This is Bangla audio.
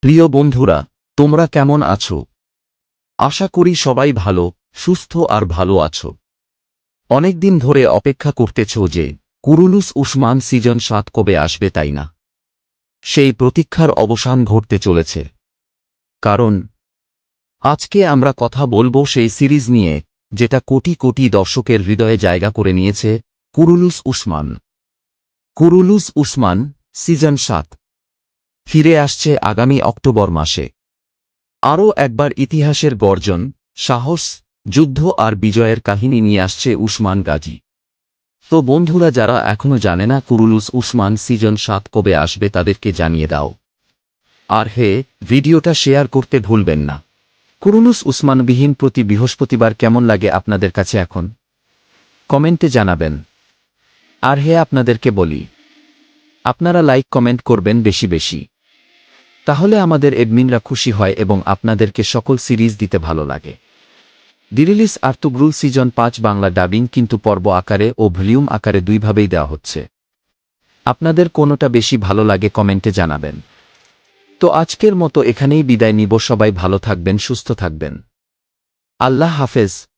প্রিয় বন্ধুরা, তোমরা কেমন আছো? আশা করি সবাই ভালো, সুস্থ আর ভালো আছো। অনেকদিন ধরে অপেক্ষা করতেছ যে, কুরুলুস উসমান সিজন সাত কবে আসবে তাই না? সেই প্রতীক্ষার অবসান ঘটতে চলেছে। কারণ, আজকে আমরা কথা বলব সেই সিরিজ নিয়ে, যেটা কোটি কোটি দর্শকের হৃদয়ে জায়গা করে নিয়েছে Kurulus Osman. Kurulus Osman season সাত ফিরে আসছে আগামী অক্টোবর মাসে। আরও একবার ইতিহাসের গর্জন, সাহস, যুদ্ধ আর বিজয়ের কাহিনী নিয়ে আসছে উসমান গাজী। তো বন্ধুরা, যারা এখনও জানে না কুরুলুস উসমান সিজন সাত কবে আসবে তাদেরকে জানিয়ে দাও। আর হে, ভিডিওটা শেয়ার করতে ভুলবেন না। কুরুলুস উসমানবিহীন প্রতি বৃহস্পতিবার কেমন লাগে আপনাদের কাছে এখন? কমেন্টে জানাবেন। আর হে, আপনাদেরকে বলি আপনারা লাইক কমেন্ট করবেন বেশি বেশি। তাহলে আমাদের এডমিনরা খুশি হয় এবং আপনাদেরকে সকল সিরিজ দিতে ভালো লাগে। ডিরিলিস আর্তুগ্রুল সিজন পাঁচ বাংলা ডাবিং কিন্তু পর্ব আকারে ও ভলিউম আকারে দুইভাবেই দেওয়া হচ্ছে। আপনাদের কোনোটা বেশি ভালো লাগে কমেন্টে জানাবেন। তো আজকের মতো এখানেই বিদায় নিব, সবাই ভালো থাকবেন, সুস্থ থাকবেন। আল্লাহ হাফেজ।